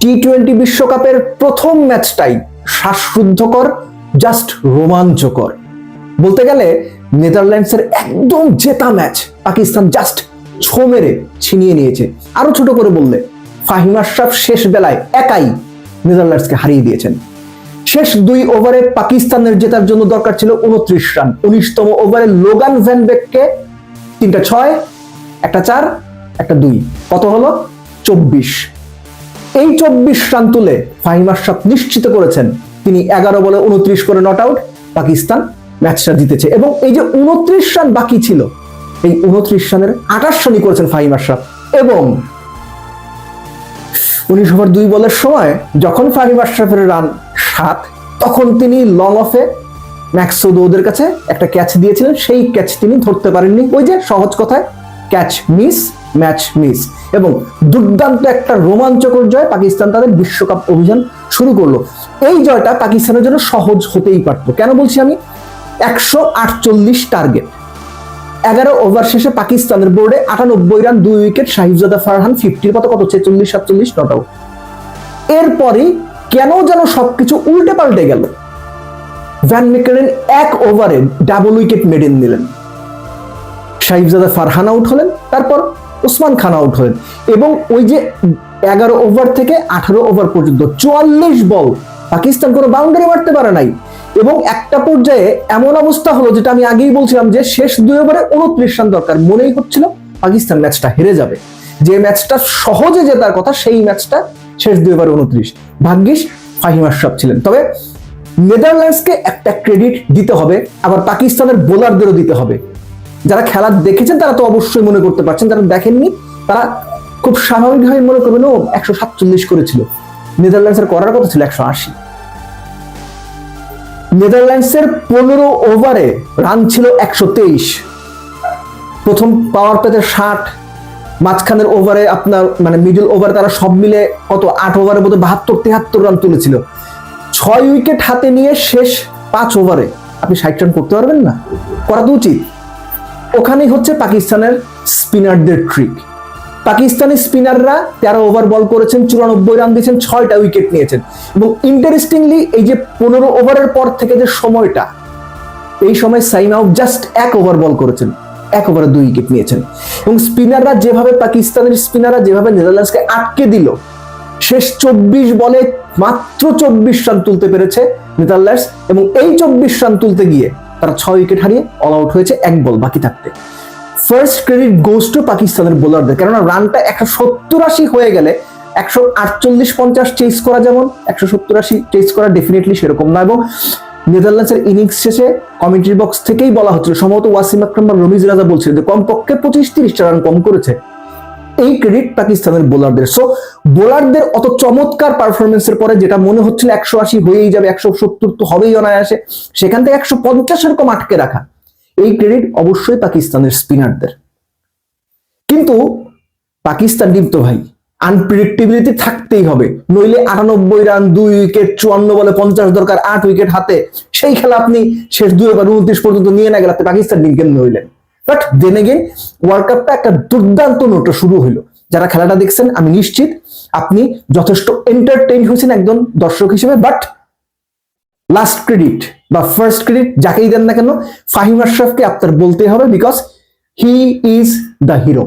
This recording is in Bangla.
টি টোয়েন্টি বিশ্বকাপের প্রথম ম্যাচটাই শ্বাসরুদ্ধকর জাস্ট রোমাঞ্চকর। বলতে গেলে নেদারল্যান্ডসের একদম জেতা ম্যাচ পাকিস্তান জাস্ট ছো মেরে ছিনিয়ে নিয়েছে। আরও ছোট করে বললে, ফাহিম আশরাফ শেষ বেলায় একাই নেদারল্যান্ডসকে হারিয়ে দিয়েছেন। শেষ দুই ওভারে পাকিস্তানের জেতার জন্য দরকার ছিল উনত্রিশ রান। উনিশতম ওভারে লোগান ভ্যানবেককে তিনটা ছয়, একটা চার, একটা দুই। কত হলো? চব্বিশ। এই চব্বিশ রান তুলে ফাহিম আশরাফ নিশ্চিত করেছেন। তিনি এগারো বলে উনত্রিশ করে নট আউট। পাকিস্তান ম্যাচটা জিতেছে এবং এই যে উনত্রিশ রান বাকি ছিল, এই উনত্রিশ রানের আঠাশ রানই করেছেন ফাহিম আশরাফ এবং উনিশ ওভার দুই বলের সময় যখন ফাহিম আশরাফের রান সাত, তখন তিনি লং অফে ম্যাক্সুদ ওদের কাছে একটা ক্যাচ দিয়েছিলেন। সেই ক্যাচ তিনি ধরতে পারেননি। ওই যে সহজ কথায় ক্যাচ মিস ম্যাচ মিস এবং দুর্দান্ত একটা রোমাঞ্চকর জয় পাকিস্তান তাদের বিশ্বকাপ অভিযান শুরু করল। এই জয়টা পাকিস্তানের জন্য সহজ হতেই পারত। কেন বলছি আমি? একশো আটচল্লিশ টার্গেট এগারো ওভার শেষে পাকিস্তানের বোর্ডে আটানব্বই রান দুই উইকেট শাহিজাদা ফারহান ফিফটির কত কত ছেচল্লিশ সাতচল্লিশ নট আউট এরপরই কেন যেন সবকিছু উল্টে পাল্টে গেল? ভ্যান মেকারেন এক ওভারে ডাবল উইকেট মেডেন নিলেন। সাহিবজাদা ফারহান আউট হলেন। তারপর ওসমান খান আউট হলেন এবং ওই যে এগারো ওভার থেকে আঠারো ওভার পর্যন্ত চুয়াল্লিশ বল পাকিস্তান কোনো বাউন্ডারি মারতে পারে নাই। এবং একটা পর্যায়ে এমন অবস্থা হলো যেটা আমি আগেই বলছিলাম যে শেষ দুই ওভারে উনত্রিশ রান দরকার। মনেই হচ্ছিল পাকিস্তান ম্যাচটা হেরে যাবে। যে ম্যাচটা সহজে জেতার কথা সেই ম্যাচটা শেষ দুই ওভারে উনত্রিশ। ভাগ্যিস ফাহিম আশরাফ ছিলেন। তবে নেদারল্যান্ডসকে একটা ক্রেডিট দিতে হবে, আবার পাকিস্তানের বোলারদেরও দিতে হবে। যারা খেলা দেখেছেন, তারা তো অবশ্যই মনে করতে পারছেন, যারা দেখেননি, তারা খুব স্বাভাবিকভাবে মনে করবেন, ও একশো সাতচল্লিশ করেছিল। নেদারল্যান্ডসের করার কথা ছিল একশো আশি। নেদারল্যান্ডসের পনেরো ওভারে রান ছিল একশো তেইশ। প্রথম পাওয়ার প্লেতে ষাট, মাঝখানের ওভারে আপনার মানে মিডল ওভারে তারা সব মিলে কত আট ওভারের মধ্যে বাহাত্তর, তেহাত্তর রান তুলেছিল। ছয় উইকেট হাতে নিয়ে শেষ পাঁচ ওভারে। আপনি ষাট রান করতে পারবেন না? করা তো উচিত। ওখানেই হচ্ছে পাকিস্তানের স্পিনারদের ট্রিক পাকিস্তানি স্পিনাররা তেরো ওভার বল করেছেন, চুরানব্বই রান দিয়েছেন, ছয়টা উইকেট নিয়েছেন। এবং ইন্টারেস্টিংলি এই যে পনেরো ওভারের পর থেকে যে সময়টা, এই সময় সাইম আউট জাস্ট এক ওভার বল করেছেন, এক ওভারে দুই উইকেট নিয়েছেন। এবং স্পিনাররা যেভাবে, পাকিস্তানের স্পিনাররা যেভাবে নেদারল্যান্ডসকে আটকে দিল, শেষ চব্বিশ বলে মাত্র চব্বিশ রান তুলতে পেরেছে নেদারল্যান্ডস। এবং এই চব্বিশ রান তুলতে গিয়ে তারা ছয় উইকেট হারিয়ে অল আউট হয়েছে এক বল বাকি থাকতে। ফার্স্ট ক্রেডিট গোস টু পাকিস্তানের বোলারদের কেননা রানটা একশো সত্তর আশি হয়ে গেলে একশো আটচল্লিশ পঞ্চাশ চেস করা যেমন, একশো সত্তর আশি চেস করা ডেফিনেটলি সেরকম না এবং নেদারল্যান্ডসের ইনিংস শেষে কমেন্ট্রি বক্স থেকেই বলা হচ্ছিল, সম্ভবত ওয়াসিম আকরাম বা রমিজ রাজা বলছিল যে কমপক্ষে পঁচিশ তিরিশটা রান কম করেছে। এই ক্রেডিট পাকিস্তানের বোলারদের সো বোলারদের অত চমৎকার পারফরমেন্সের পরে যেটা মনে হচ্ছিল একশো আশি হয়েই যাবে, একশো সত্তর তো হবেই অনায়াসে, সেখান থেকে একশো পঞ্চাশ এরকম আটকে রাখা। এই ক্রেডিট অবশ্যই পাকিস্তানের স্পিনারদের কিন্তু পাকিস্তান টিম তো ভাই আনপ্রিডিক্টেবিলিটি থাকতেই হবে। নইলে আটানব্বই রান, দুই উইকেট চুয়ান্ন বলে পঞ্চাশ দরকার, আট উইকেট হাতে। সেই খেলা আপনি শেষ দুই ওভার উনত্রিশ পর্যন্ত নিয়ে না গেলে পাকিস্তান টিম কেমন হইলেন? বাট দেন এগেন ওয়ার্ল্ড কাপটা একটা দুর্দান্ত নোটে শুরু হলো যারা খেলাটা দেখছেন, আমি নিশ্চিত আপনি যথেষ্ট এন্টারটেইন হয়েছেন একজন দর্শক হিসেবে বাট লাস্ট ক্রেডিট বা ফার্স্ট ক্রেডিট যাকেই দেন না কেন, ফাহিম আশরাফকে আপনার বলতে হবে because he is the hero